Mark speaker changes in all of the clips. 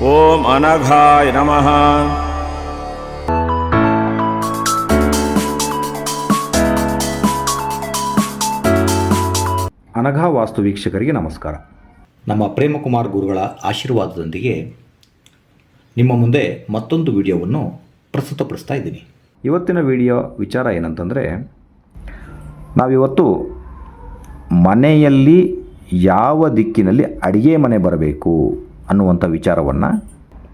Speaker 1: ಓಂ ಅನಘಾಯ ನಮಃ.
Speaker 2: ಅನಘ ವಾಸ್ತು ವೀಕ್ಷಕರಿಗೆ ನಮಸ್ಕಾರ.
Speaker 3: ನಮ್ಮ ಪ್ರೇಮಕುಮಾರ್ ಗುರುಗಳ ಆಶೀರ್ವಾದದೊಂದಿಗೆ ನಿಮ್ಮ ಮುಂದೆ ಮತ್ತೊಂದು ವಿಡಿಯೋವನ್ನು ಪ್ರಸ್ತುತಪಡಿಸ್ತಾ ಇದ್ದೀನಿ.
Speaker 2: ಇವತ್ತಿನ ವಿಡಿಯೋ ವಿಚಾರ ಏನಂತಂದರೆ ನಾವಿವತ್ತು ಮನೆಯಲ್ಲಿ ಯಾವ ದಿಕ್ಕಿನಲ್ಲಿ ಅಡುಗೆ ಮನೆ ಬರಬೇಕು ಅನ್ನುವಂಥ ವಿಚಾರವನ್ನು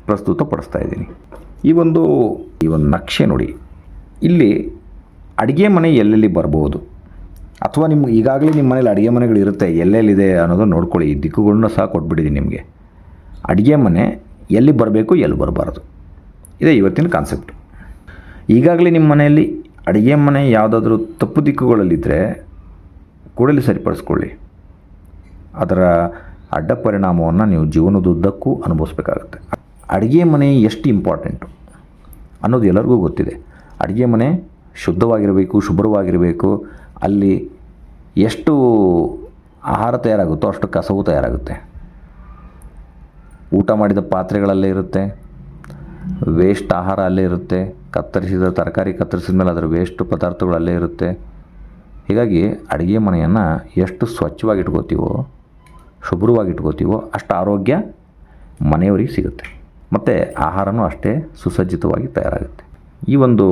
Speaker 2: ಪ್ರಸ್ತುತಪಡಿಸ್ತಾ ಇದ್ದೀನಿ. ಈ ಒಂದು ಈ ಒಂದು ನಕ್ಷೆ ನೋಡಿ, ಇಲ್ಲಿ ಅಡುಗೆ ಮನೆ ಎಲ್ಲೆಲ್ಲಿ ಬರಬಹುದು ಅಥವಾ ನಿಮ್ಗೆ ಈಗಾಗಲೇ ನಿಮ್ಮ ಮನೇಲಿ ಅಡುಗೆ ಮನೆಗಳು ಇರುತ್ತೆ, ಎಲ್ಲೆಲ್ಲಿದೆ ಅನ್ನೋದು ನೋಡ್ಕೊಳ್ಳಿ. ಈ ದಿಕ್ಕುಗಳನ್ನ ಸಹ ಕೊಟ್ಬಿಟ್ಟಿದ್ದೀನಿ ನಿಮಗೆ. ಅಡುಗೆ ಮನೆ ಎಲ್ಲಿ ಬರಬೇಕು, ಎಲ್ಲಿ ಬರಬಾರ್ದು. ಇದೇ ಇವತ್ತಿನ ಕಾನ್ಸೆಪ್ಟ್ ಈಗಾಗಲೇ ನಿಮ್ಮ ಮನೆಯಲ್ಲಿ ಅಡುಗೆ ಮನೆ ಯಾವುದಾದ್ರೂ ತಪ್ಪು ದಿಕ್ಕುಗಳಲ್ಲಿದ್ದರೆ ಕೂಡಲೇ ಸರಿಪಡಿಸ್ಕೊಳ್ಳಿ. ಅದರ ಅಡ್ಡ ಪರಿಣಾಮವನ್ನು ನೀವು ಜೀವನದುದ್ದಕ್ಕೂ ಅನುಭವಿಸ್ಬೇಕಾಗುತ್ತೆ. ಅಡುಗೆ ಮನೆ ಎಷ್ಟು ಇಂಪಾರ್ಟೆಂಟು? ಅನ್ನೋದು ಎಲ್ಲರಿಗೂ ಗೊತ್ತಿದೆ. ಅಡುಗೆ ಮನೆ ಶುದ್ಧವಾಗಿರಬೇಕು, ಶುಭ್ರವಾಗಿರಬೇಕು, ಅಲ್ಲಿ ಎಷ್ಟು ಆಹಾರ ತಯಾರಾಗುತ್ತೋ ಅಷ್ಟು ಕಸವು ತಯಾರಾಗುತ್ತೆ. ಊಟ ಮಾಡಿದ ಪಾತ್ರೆಗಳಲ್ಲೇ ಇರುತ್ತೆ ವೇಸ್ಟ್ ಆಹಾರ ಅಲ್ಲೇ ಇರುತ್ತೆ, ಕತ್ತರಿಸಿದ ತರಕಾರಿ ಕತ್ತರಿಸಿದ ಮೇಲೆ ಅದರ ವೇಸ್ಟ್ ಪದಾರ್ಥಗಳು ಅಲ್ಲೇ ಇರುತ್ತೆ. ಹೀಗಾಗಿ ಅಡುಗೆ ಮನೆಯನ್ನು ಎಷ್ಟು ಸ್ವಚ್ಛವಾಗಿ ಇಟ್ಕೋತೀವೋ ಶುಭ್ರವಾಗಿ ಇಟ್ಕೋತೀವೋ ಅಷ್ಟು ಆರೋಗ್ಯ ಮನೆಯವರಿಗೆ ಸಿಗುತ್ತೆ. ಮತ್ತು ಆಹಾರನೂ ಅಷ್ಟೇ ಸುಸಜ್ಜಿತವಾಗಿ ತಯಾರಾಗುತ್ತೆ. ಈ ಒಂದು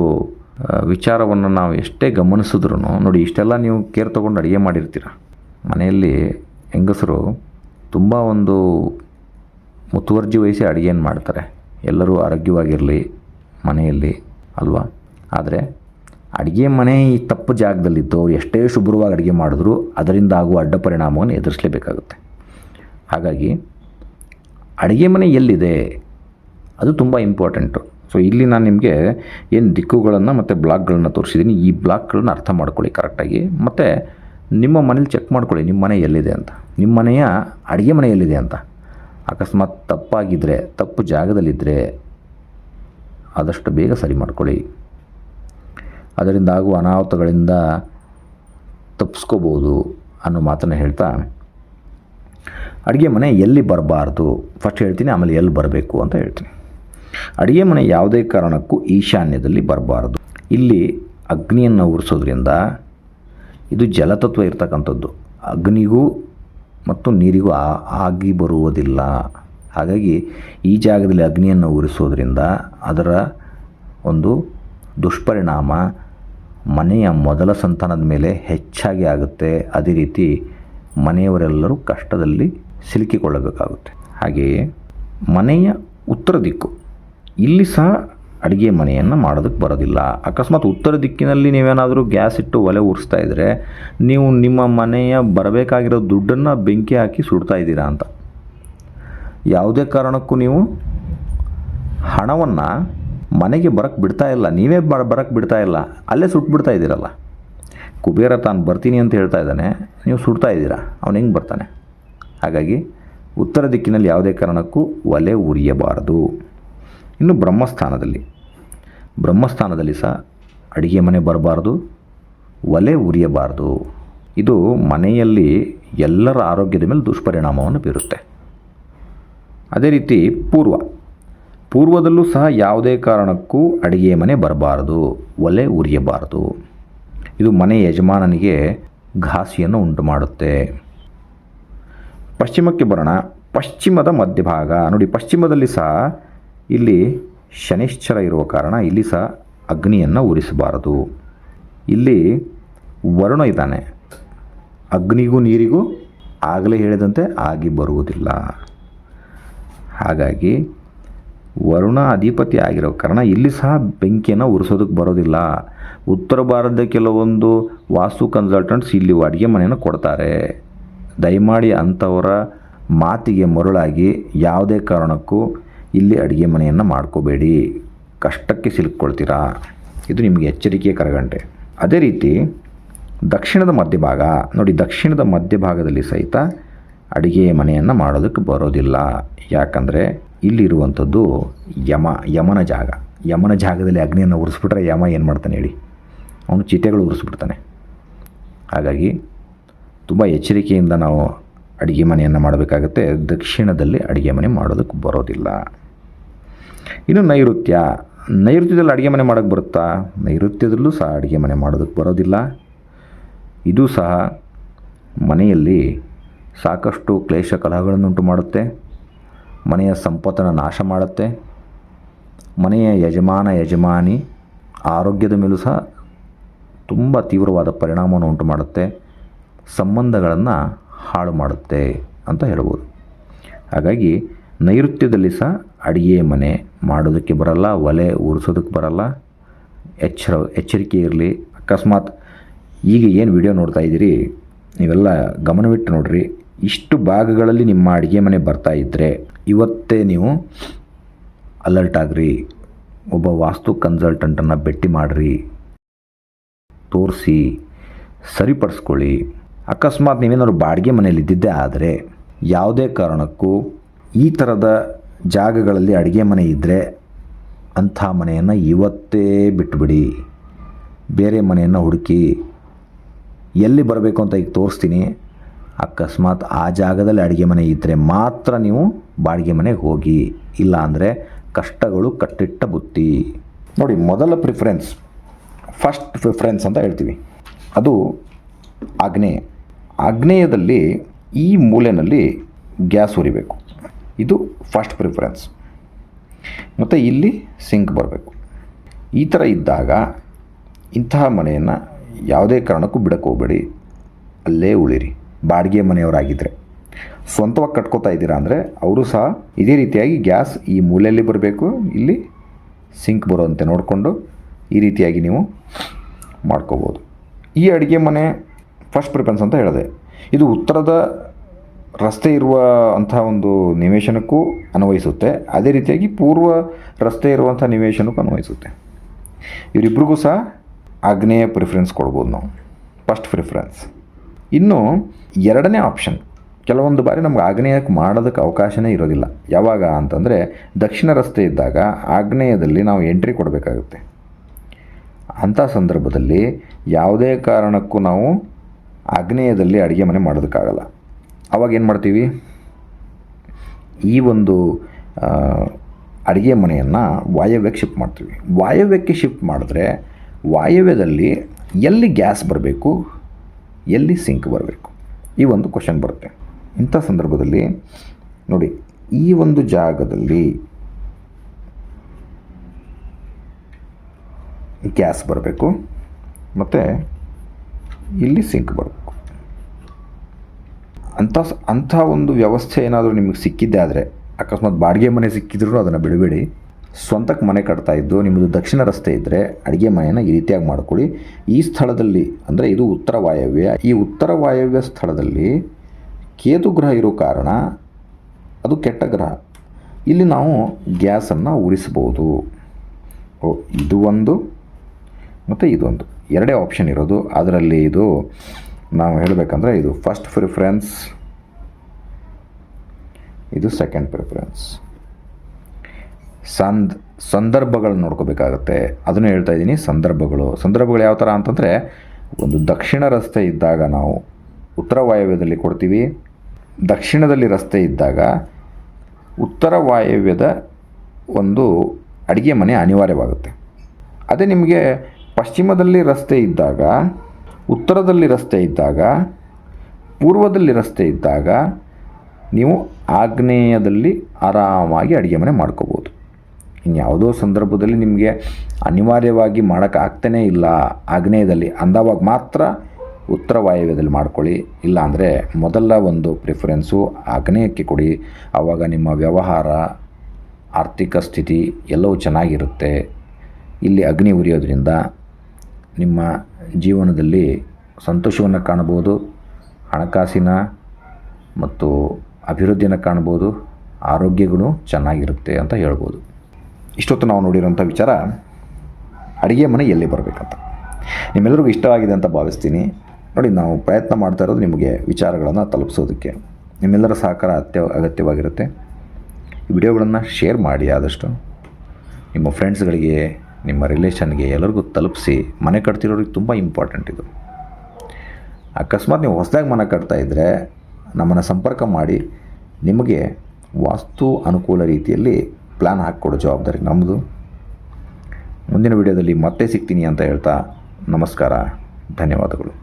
Speaker 2: ವಿಚಾರವನ್ನು ನಾವು ಎಷ್ಟೇ ಗಮನಿಸಿದ್ರೂ ನೋಡಿ, ಇಷ್ಟೆಲ್ಲ ನೀವು ಕೇರ್ ತೊಗೊಂಡು ಅಡುಗೆ ಮಾಡಿರ್ತೀರ. ಮನೆಯಲ್ಲಿ ಹೆಂಗಸರು ತುಂಬ ಒಂದು ಮುತುವರ್ಜಿ ವಹಿಸಿ ಅಡುಗೆಯನ್ನು ಮಾಡ್ತಾರೆ. ಎಲ್ಲರೂ ಆರೋಗ್ಯವಾಗಿರಲಿ, ಮನೆಯಲ್ಲಿ ಅಲ್ವಾ? ಆದರೆ ಅಡುಗೆ ಮನೆ ಈ ತಪ್ಪು ಜಾಗದಲ್ಲಿದ್ದು ಎಷ್ಟೇ ಶುಭ್ರವಾಗಿ ಅಡುಗೆ ಮಾಡಿದ್ರು ಅದರಿಂದ ಆಗುವ ಅಡ್ಡ ಪರಿಣಾಮವನ್ನು ಎದುರಿಸಲೇಬೇಕಾಗುತ್ತೆ. ಹಾಗಾಗಿ ಅಡುಗೆ ಮನೆ ಎಲ್ಲಿದೆ? ಅದು ತುಂಬ ಇಂಪಾರ್ಟೆಂಟು ಸೊ ಇಲ್ಲಿ ನಾನು ನಿಮಗೆ ಏನು ದಿಕ್ಕುಗಳನ್ನು ಮತ್ತು ಬ್ಲಾಕ್ಗಳನ್ನು ತೋರಿಸಿದ್ದೀನಿ ಈ ಬ್ಲಾಕ್ಗಳನ್ನ ಅರ್ಥ ಮಾಡ್ಕೊಳ್ಳಿ ಕರೆಕ್ಟಾಗಿ ಮತ್ತು ನಿಮ್ಮ ಮನೇಲಿ ಚೆಕ್ ಮಾಡ್ಕೊಳ್ಳಿ, ನಿಮ್ಮ ಮನೆ ಎಲ್ಲಿದೆ ಅಂತ. ನಿಮ್ಮ ಮನೆಯ ಅಡುಗೆ ಮನೆ ಎಲ್ಲಿದೆ ಅಂತ. ಅಕಸ್ಮಾತ್ ತಪ್ಪಾಗಿದ್ದರೆ ತಪ್ಪು ಜಾಗದಲ್ಲಿದ್ದರೆ ಆದಷ್ಟು ಬೇಗ ಸರಿ ಮಾಡ್ಕೊಳ್ಳಿ. ಅದರಿಂದ ಆಗುವ ಅನಾಹುತಗಳಿಂದ ತಪ್ಪಿಸ್ಕೋಬೋದು ಅನ್ನೋ ಮಾತನ್ನು ಹೇಳ್ತಾ ಅಡುಗೆ ಮನೆ ಎಲ್ಲಿ ಬರಬಾರ್ದು? ಫಸ್ಟ್ ಹೇಳ್ತೀನಿ, ಆಮೇಲೆ ಎಲ್ಲಿ ಬರಬೇಕು ಅಂತ ಹೇಳ್ತೀನಿ. ಅಡುಗೆ ಮನೆ ಯಾವುದೇ ಕಾರಣಕ್ಕೂ ಈಶಾನ್ಯದಲ್ಲಿ ಬರಬಾರ್ದು. ಇಲ್ಲಿ ಅಗ್ನಿಯನ್ನು ಉರಿಸೋದ್ರಿಂದ ಇದು ಜಲತತ್ವ ಇರ್ತಕ್ಕಂಥದ್ದು. ಅಗ್ನಿಗೂ ಮತ್ತು ನೀರಿಗೂ ಆಗಿ ಬರುವುದಿಲ್ಲ. ಹಾಗಾಗಿ ಈ ಜಾಗದಲ್ಲಿ ಅಗ್ನಿಯನ್ನು ಉರಿಸೋದ್ರಿಂದ ಅದರ ಒಂದು ದುಷ್ಪರಿಣಾಮ ಮನೆಯ ಮೊದಲ ಸಂತಾನದ ಮೇಲೆ ಹೆಚ್ಚಾಗಿ ಆಗುತ್ತೆ. ಅದೇ ರೀತಿ ಮನೆಯವರೆಲ್ಲರೂ ಕಷ್ಟದಲ್ಲಿ ಸಿಲುಕಿಕೊಳ್ಳಬೇಕಾಗುತ್ತೆ. ಹಾಗೆಯೇ ಮನೆಯ ಉತ್ತರ ದಿಕ್ಕು. ಇಲ್ಲಿ ಸಹ ಅಡುಗೆ ಮನೆಯನ್ನು ಮಾಡೋದಕ್ಕೆ ಬರೋದಿಲ್ಲ. ಅಕಸ್ಮಾತ್ ಉತ್ತರ ದಿಕ್ಕಿನಲ್ಲಿ ನೀವೇನಾದರೂ ಗ್ಯಾಸ್ ಇಟ್ಟು ಒಲೆ ಉರಿಸ್ತಾ ಇದ್ದರೆ ನೀವು ನಿಮ್ಮ ಮನೆಯ ಬರಬೇಕಾಗಿರೋ ದುಡ್ಡನ್ನು ಬೆಂಕಿ ಹಾಕಿ ಸುಡ್ತಾ ಇದ್ದೀರಾ ಅಂತ. ಯಾವುದೇ ಕಾರಣಕ್ಕೂ ನೀವು ಹಣವನ್ನು ಮನೆಗೆ ಬರಕ್ಕೆ ಬಿಡ್ತಾ ಇಲ್ಲ. ನೀವೇ ಬರ ಬರಕ್ಕೆ ಬಿಡ್ತಾ ಇಲ್ಲ. ಅಲ್ಲೇ ಸುಟ್ಬಿಡ್ತಾ ಇದ್ದೀರಲ್ಲ. ಕುಬೇರ ತಾನು ಬರ್ತೀನಿ ಅಂತ ಹೇಳ್ತಾ ಇದ್ದಾನೆ. ನೀವು ಸುಡ್ತಾ ಇದ್ದೀರಾ. ಅವನು ಹೆಂಗೆ ಬರ್ತಾನೆ? ಹಾಗಾಗಿ ಉತ್ತರ ದಿಕ್ಕಿನಲ್ಲಿ ಯಾವುದೇ ಕಾರಣಕ್ಕೂ ಒಲೆ ಉರಿಯಬಾರದು. ಇನ್ನು ಬ್ರಹ್ಮಸ್ಥಾನದಲ್ಲಿ ಬ್ರಹ್ಮಸ್ಥಾನದಲ್ಲಿ ಸಹ ಅಡಿಗೆ ಮನೆ ಬರಬಾರ್ದು, ಒಲೆ ಉರಿಯಬಾರದು. ಇದು ಮನೆಯಲ್ಲಿ ಎಲ್ಲರ ಆರೋಗ್ಯದ ಮೇಲೆ ದುಷ್ಪರಿಣಾಮವನ್ನು ಬೀರುತ್ತೆ. ಅದೇ ರೀತಿ ಪೂರ್ವ, ಪೂರ್ವದಲ್ಲೂ ಸಹ ಯಾವುದೇ ಕಾರಣಕ್ಕೂ ಅಡಿಗೆ ಮನೆ ಬರಬಾರದು, ಒಲೆ ಉರಿಯಬಾರದು. ಇದು ಮನೆ ಯಜಮಾನನಿಗೆ ಘಾಸಿಯನ್ನು ಉಂಟು ಮಾಡುತ್ತೆ ಪಶ್ಚಿಮಕ್ಕೆ ಬರೋಣ. ಪಶ್ಚಿಮದ ಮಧ್ಯಭಾಗ. ನೋಡಿ, ಪಶ್ಚಿಮದಲ್ಲಿ ಸಹ ಇಲ್ಲಿ ಶನಿಶ್ಚರ ಇರುವ ಕಾರಣ ಇಲ್ಲಿ ಸಹ ಅಗ್ನಿಯನ್ನು ಉರಿಸಬಾರದು. ಇಲ್ಲಿ ವರುಣ ಇದ್ದಾನೆ. ಅಗ್ನಿಗೂ ನೀರಿಗೂ ಆಗಲೇ ಹೇಳಿದಂತೆ ಆಗಿ ಬರುವುದಿಲ್ಲ. ಹಾಗಾಗಿ ವರುಣ ಅಧಿಪತಿ ಆಗಿರೋ ಕಾರಣ ಇಲ್ಲಿ ಸಹ ಬೆಂಕಿಯನ್ನು ಉರಿಸೋದಕ್ಕೆ ಬರೋದಿಲ್ಲ. ಉತ್ತರ ಭಾರತದ ಕೆಲವೊಂದು ವಾಸ್ತು ಕನ್ಸಲ್ಟೆಂಟ್ಸ್ ಇಲ್ಲಿ ಅಡುಗೆ ಮನೆಯನ್ನು ಕೊಡ್ತಾರೆ. ದಯಮಾಡಿ ಅಂಥವರ ಮಾತಿಗೆ ಮರುಳಾಗಿ ಯಾವುದೇ ಕಾರಣಕ್ಕೂ ಇಲ್ಲಿ ಅಡುಗೆ ಮನೆಯನ್ನು ಮಾಡ್ಕೋಬೇಡಿ. ಕಷ್ಟಕ್ಕೆ ಸಿಲುಕ್ಕೊಳ್ತೀರಾ? ಇದು ನಿಮಗೆ ಎಚ್ಚರಿಕೆಯ ಕರಗಂಟೆ. ಅದೇ ರೀತಿ ದಕ್ಷಿಣದ ಮಧ್ಯಭಾಗ, ನೋಡಿ ದಕ್ಷಿಣದ ಮಧ್ಯಭಾಗದಲ್ಲಿ ಸಹಿತ ಅಡುಗೆ ಮನೆಯನ್ನು ಮಾಡೋದಕ್ಕೆ ಬರೋದಿಲ್ಲ. ಯಾಕಂದರೆ ಇಲ್ಲಿರುವಂಥದ್ದು ಯಮ, ಯಮನ ಜಾಗ. ಯಮನ ಜಾಗದಲ್ಲಿ ಅಗ್ನಿಯನ್ನು ಉರಿಸ್ಬಿಟ್ರೆ ಯಮ ಏನು ಮಾಡ್ತಾನೆ ಹೇಳಿ? ಅವನು ಚಿತೆಗಳು ಉರಿಸ್ಬಿಡ್ತಾನೆ. ಹಾಗಾಗಿ ತುಂಬ ಎಚ್ಚರಿಕೆಯಿಂದ ನಾವು ಅಡುಗೆ ಮನೆಯನ್ನು ಮಾಡಬೇಕಾಗತ್ತೆ. ದಕ್ಷಿಣದಲ್ಲಿ ಅಡುಗೆ ಮನೆ ಮಾಡೋದಕ್ಕೆ ಬರೋದಿಲ್ಲ. ಇನ್ನು ನೈಋತ್ಯ. ನೈಋತ್ಯದಲ್ಲಿ ಅಡುಗೆ ಮನೆ ಮಾಡೋಕ್ಕೆ ಬರುತ್ತಾ? ನೈಋತ್ಯದಲ್ಲೂ ಸಹ ಅಡುಗೆ ಮನೆ ಮಾಡೋದಕ್ಕೆ ಬರೋದಿಲ್ಲ. ಇದು ಸಹ ಮನೆಯಲ್ಲಿ ಸಾಕಷ್ಟು ಕ್ಲೇಶ ಕಲಹಗಳನ್ನುಂಟು ಮಾಡುತ್ತೆ. ಮನೆಯ ಸಂಪತ್ತನ್ನು ನಾಶ ಮಾಡುತ್ತೆ. ಮನೆಯ ಯಜಮಾನ, ಯಜಮಾನಿ ಆರೋಗ್ಯದ ಮೇಲೂ ಸಹ ತುಂಬ ತೀವ್ರವಾದ ಪರಿಣಾಮವನ್ನು ಉಂಟು ಮಾಡುತ್ತೆ. ಸಂಬಂಧಗಳನ್ನು ಹಾಳು ಮಾಡುತ್ತೆ ಅಂತ ಹೇಳ್ಬೋದು. ಹಾಗಾಗಿ ನೈಋತ್ಯದಲ್ಲಿ ಸಹ ಅಡುಗೆ ಮನೆ ಮಾಡೋದಕ್ಕೆ ಬರಲ್ಲ, ಒಲೆ ಉರಿಸೋದಕ್ಕೆ ಬರಲ್ಲ. ಎಚ್ಚರ, ಎಚ್ಚರಿಕೆ ಇರಲಿ. ಅಕಸ್ಮಾತ್ ಈಗ ಏನು ವಿಡಿಯೋ ನೋಡ್ತಾ ಇದ್ದೀರಿ? ನೀವೆಲ್ಲ ಗಮನವಿಟ್ಟು ನೋಡಿರಿ. ಇಷ್ಟು ಭಾಗಗಳಲ್ಲಿ ನಿಮ್ಮ ಅಡುಗೆ ಮನೆ ಬರ್ತಾ ಇದ್ದರೆ ಇವತ್ತೇ ನೀವು ಅಲರ್ಟ್ ಆಗ್ರಿ. ಒಬ್ಬ ವಾಸ್ತು ಕನ್ಸಲ್ಟೆಂಟನ್ನು ಭೇಟಿ ಮಾಡಿರಿ. ತೋರಿಸಿ, ಸರಿಪಡಿಸ್ಕೊಳ್ಳಿ. ಅಕಸ್ಮಾತ್ ನೀವೇನಾದ್ರು ಬಾಡಿಗೆ ಮನೆಯಲ್ಲಿ ಇದ್ದಿದ್ದೇ ಆದರೆ ಯಾವುದೇ ಕಾರಣಕ್ಕೂ ಈ ಥರದ ಜಾಗಗಳಲ್ಲಿ ಅಡುಗೆ ಮನೆ ಇದ್ದರೆ ಅಂಥ ಮನೆಯನ್ನು ಇವತ್ತೇ ಬಿಟ್ಟುಬಿಡಿ ಬೇರೆ ಮನೆಯನ್ನು ಹುಡುಕಿ ಎಲ್ಲಿ ಬರಬೇಕು ಅಂತ ಈಗ ತೋರಿಸ್ತೀನಿ. ಅಕಸ್ಮಾತ್ ಆ ಜಾಗದಲ್ಲಿ ಅಡುಗೆ ಮನೆ ಇದ್ದರೆ ಮಾತ್ರ ನೀವು ಬಾಡಿಗೆ ಮನೆಗೆ ಹೋಗಿ. ಇಲ್ಲ ಅಂದರೆ ಕಷ್ಟಗಳು ಕಟ್ಟಿಟ್ಟ ಬುತ್ತಿ. ನೋಡಿ, ಮೊದಲ ಪ್ರಿಫರೆನ್ಸ್ ಫಸ್ಟ್ ಪ್ರಿಫರೆನ್ಸ್ ಅಂತ ಹೇಳ್ತೀವಿ. ಅದು ಆಗ್ನೇಯ ಆಗ್ನೇಯದಲ್ಲಿ ಈ ಮೂಲೆಯಲ್ಲಿ ಗ್ಯಾಸ್ ಉರಿಬೇಕು. ಇದು ಫಸ್ಟ್ ಪ್ರಿಫರೆನ್ಸ್ ಮತ್ತು ಇಲ್ಲಿ ಸಿಂಕ್ ಬರಬೇಕು. ಈ ಥರ ಇದ್ದಾಗ ಇಂತಹ ಮನೆಯನ್ನು ಯಾವುದೇ ಕಾರಣಕ್ಕೂ ಬಿಡಕ್ಕೆ ಹೋಗಬೇಡಿ. ಅಲ್ಲೇ ಉಳಿರಿ. ಬಾಡಿಗೆ ಮನೆಯವರಾಗಿದ್ದರೆ ಸ್ವಂತವಾಗಿ ಕಟ್ಕೋತಾ ಇದ್ದೀರಾ ಅಂದರೆ ಅವರು ಸಹ ಇದೇ ರೀತಿಯಾಗಿ ಗ್ಯಾಸ್ ಈ ಮೂಲೆಯಲ್ಲಿ ಬರಬೇಕು. ಇಲ್ಲಿ ಸಿಂಕ್ ಬರುವಂತೆ ನೋಡಿಕೊಂಡು ಈ ರೀತಿಯಾಗಿ ನೀವು ಮಾಡ್ಕೋಬೋದು. ಈ ಅಡುಗೆ ಮನೆ ಫಸ್ಟ್ ಪ್ರಿಫರೆನ್ಸ್ ಅಂತ ಹೇಳಿದೆ. ಇದು ಉತ್ತರದ ರಸ್ತೆ ಇರುವ ಅಂಥ ಒಂದು ನಿವೇಶನಕ್ಕೂ ಅನ್ವಯಿಸುತ್ತೆ. ಅದೇ ರೀತಿಯಾಗಿ ಪೂರ್ವ ರಸ್ತೆ ಇರುವಂಥ ನಿವೇಶನಕ್ಕೂ ಅನ್ವಯಿಸುತ್ತೆ. ಇವರಿಬ್ರಿಗೂ ಸಹ ಆಗ್ನೇಯ ಪ್ರಿಫರೆನ್ಸ್ ಕೊಡ್ಬೋದು ನಾವು. ಫಸ್ಟ್ ಪ್ರಿಫರೆನ್ಸ್ ಇನ್ನು ಎರಡನೇ ಆಪ್ಷನ್ ಕೆಲವೊಂದು ಬಾರಿ ನಮ್ಗೆ ಆಗ್ನೇಯಕ್ಕೆ ಮಾಡೋದಕ್ಕೆ ಅವಕಾಶನೇ ಇರೋದಿಲ್ಲ. ಯಾವಾಗ ಅಂತಂದರೆ ದಕ್ಷಿಣ ರಸ್ತೆ ಇದ್ದಾಗ ಆಗ್ನೇಯದಲ್ಲಿ ನಾವು ಎಂಟ್ರಿ ಕೊಡಬೇಕಾಗುತ್ತೆ. ಅಂಥ ಸಂದರ್ಭದಲ್ಲಿ ಯಾವುದೇ ಕಾರಣಕ್ಕೂ ನಾವು ಆಗ್ನೇಯದಲ್ಲಿ ಅಡುಗೆ ಮನೆ ಮಾಡೋದಕ್ಕಾಗಲ್ಲ. ಆವಾಗ ಏನು ಮಾಡ್ತೀವಿ? ಈ ಒಂದು ಅಡುಗೆ ಮನೆಯನ್ನು ವಾಯವ್ಯಕ್ಕೆ ಶಿಫ್ಟ್ ಮಾಡ್ತೀವಿ. ವಾಯವ್ಯಕ್ಕೆ ಶಿಫ್ಟ್ ಮಾಡಿದ್ರೆ ವಾಯವ್ಯದಲ್ಲಿ ಎಲ್ಲಿ ಗ್ಯಾಸ್ ಬರಬೇಕು? ಎಲ್ಲಿ ಸಿಂಕ್ ಬರಬೇಕು? ಈ ಒಂದು ಕ್ವಶನ್ ಬರುತ್ತೆ. ಇಂಥ ಸಂದರ್ಭದಲ್ಲಿ ನೋಡಿ, ಈ ಒಂದು ಜಾಗದಲ್ಲಿ ಗ್ಯಾಸ್ ಬರಬೇಕು. ಮತ್ತು ಇಲ್ಲಿ ಸಿಂಕ್ ಬರಬೇಕು. ಅಂಥ ಅಂಥ ಒಂದು ವ್ಯವಸ್ಥೆ ಏನಾದರೂ ನಿಮಗೆ ಸಿಕ್ಕಿದ್ದೆ ಆದರೆ, ಅಕಸ್ಮಾತ್ ಬಾಡಿಗೆ ಮನೆ ಸಿಕ್ಕಿದ್ರೂ ಅದನ್ನು ಬಿಡಬೇಡಿ. ಸ್ವಂತಕ್ಕೆ ಮನೆ ಕಟ್ತಾ ಇದ್ದು, ನಿಮ್ಮದು ದಕ್ಷಿಣ ರಸ್ತೆ ಇದ್ದರೆ ಅಡುಗೆ ಮನೆಯನ್ನು ಈ ರೀತಿಯಾಗಿ ಮಾಡಿಕೊಳ್ಳಿ. ಈ ಸ್ಥಳದಲ್ಲಿ, ಅಂದರೆ ಇದು ಉತ್ತರ ವಾಯವ್ಯ, ಈ ಉತ್ತರ ವಾಯವ್ಯ ಸ್ಥಳದಲ್ಲಿ ಕೇತು ಗ್ರಹ ಇರೋ ಕಾರಣ ಅದು ಕೆಟ್ಟ ಗ್ರಹ. ಇಲ್ಲಿ ನಾವು ಗ್ಯಾಸನ್ನು ಉರಿಸಬಹುದು. ಓ, ಇದು ಒಂದು, ಮತ್ತು ಇದೊಂದು ಎರಡೇ ಆಪ್ಷನ್ ಇರೋದು. ಅದರಲ್ಲಿ ಇದು ನಾವು ಹೇಳಬೇಕಂದ್ರೆ ಇದು ಫಸ್ಟ್ ಪ್ರಿಫರೆನ್ಸ್ ಇದು ಸೆಕೆಂಡ್ ಪ್ರಿಫರೆನ್ಸ್ ಸಂದ್ ಸಂದರ್ಭಗಳನ್ನ ನೋಡ್ಕೋಬೇಕಾಗತ್ತೆ. ಅದನ್ನು ಹೇಳ್ತಾ ಇದ್ದೀನಿ, ಸಂದರ್ಭಗಳು. ಸಂದರ್ಭಗಳು ಯಾವ ಥರ ಅಂತಂದರೆ, ಒಂದು ದಕ್ಷಿಣ ರಸ್ತೆ ಇದ್ದಾಗ ನಾವು ಉತ್ತರ ವಾಯವ್ಯದಲ್ಲಿ ಕೊಡ್ತೀವಿ. ದಕ್ಷಿಣದಲ್ಲಿ ರಸ್ತೆ ಇದ್ದಾಗ ಉತ್ತರ ವಾಯವ್ಯದ ಒಂದು ಅಡುಗೆ ಮನೆ ಅನಿವಾರ್ಯವಾಗುತ್ತೆ. ಅದೇ ನಿಮಗೆ ಪಶ್ಚಿಮದಲ್ಲಿ ರಸ್ತೆ ಇದ್ದಾಗ, ಉತ್ತರದಲ್ಲಿ ರಸ್ತೆ ಇದ್ದಾಗ, ಪೂರ್ವದಲ್ಲಿ ರಸ್ತೆ ಇದ್ದಾಗ ನೀವು ಆಗ್ನೇಯದಲ್ಲಿ ಆರಾಮಾಗಿ ಅಡುಗೆ ಮನೆ ಮಾಡ್ಕೋಬೋದು. ಇನ್ಯಾವುದೋ ಸಂದರ್ಭದಲ್ಲಿ ನಿಮಗೆ ಅನಿವಾರ್ಯವಾಗಿ ಮಾಡೋಕ್ಕಾಗ್ತಾನೇ ಇಲ್ಲ ಆಗ್ನೇಯದಲ್ಲಿ, ಅಂದವಾಗ ಮಾತ್ರ ಉತ್ತರ ವಾಯವ್ಯದಲ್ಲಿ ಮಾಡ್ಕೊಳ್ಳಿ. ಇಲ್ಲಾಂದರೆ ಮೊದಲ ಒಂದು ಪ್ರಿಫರೆನ್ಸು ಆಗ್ನೇಯಕ್ಕೆ ಕೊಡಿ. ಆವಾಗ ನಿಮ್ಮ ವ್ಯವಹಾರ, ಆರ್ಥಿಕ ಸ್ಥಿತಿ ಎಲ್ಲವೂ ಚೆನ್ನಾಗಿರುತ್ತೆ. ಇಲ್ಲಿ ಅಗ್ನಿ ಉರಿಯೋದ್ರಿಂದ ನಿಮ್ಮ ಜೀವನದಲ್ಲಿ ಸಂತೋಷವನ್ನು ಕಾಣ್ಬೋದು ಹಣಕಾಸಿನ ಮತ್ತು ಅಭಿವೃದ್ಧಿಯನ್ನು ಕಾಣ್ಬೋದು ಆರೋಗ್ಯಗಳು ಚೆನ್ನಾಗಿರುತ್ತೆ ಅಂತ ಹೇಳ್ಬೋದು. ಇಷ್ಟೊತ್ತು ನಾವು ನೋಡಿರೋಂಥ ವಿಚಾರ ಅಡುಗೆ ಮನೆ ಎಲ್ಲಿ ಬರಬೇಕಂತ. ನಿಮ್ಮೆಲ್ಲರಿಗೂ ಇಷ್ಟವಾಗಿದೆ ಅಂತ ಭಾವಿಸ್ತೀನಿ. ನೋಡಿ, ನಾವು ಪ್ರಯತ್ನ ಮಾಡ್ತಾ ಇರೋದು ನಿಮಗೆ ವಿಚಾರಗಳನ್ನು ತಲುಪಿಸೋದಕ್ಕೆ. ನಿಮ್ಮೆಲ್ಲರ ಸಹಕಾರ ಅತ್ಯ ಅಗತ್ಯವಾಗಿರುತ್ತೆ. ವಿಡಿಯೋಗಳನ್ನು ಶೇರ್ ಮಾಡಿ ಆದಷ್ಟು. ನಿಮ್ಮ ಫ್ರೆಂಡ್ಸ್ಗಳಿಗೆ ನಿಮ್ಮ ರಿಲೇಷನ್ಗೆ ಎಲ್ಲರಿಗೂ ತಲುಪಿಸಿ ಮನೆ ಕಟ್ತಿರೋರಿಗೆ ತುಂಬ ಇಂಪಾರ್ಟೆಂಟ್ ಇದು. ಅಕಸ್ಮಾತ್ ನೀವು ಹೊಸದಾಗಿ ಮನೆ ಕಟ್ತಾ ಇದ್ದರೆ ನಮ್ಮನ್ನು ಸಂಪರ್ಕ ಮಾಡಿ, ನಿಮಗೆ ವಾಸ್ತು ಅನುಕೂಲ ರೀತಿಯಲ್ಲಿ ಪ್ಲ್ಯಾನ್ ಹಾಕ್ಕೊಡೋ ಜವಾಬ್ದಾರಿ ನಮ್ಮದು ಮುಂದಿನ ವಿಡಿಯೋದಲ್ಲಿ ಮತ್ತೆ ಸಿಗ್ತೀನಿ ಅಂತ ಹೇಳ್ತಾ ನಮಸ್ಕಾರ, ಧನ್ಯವಾದಗಳು.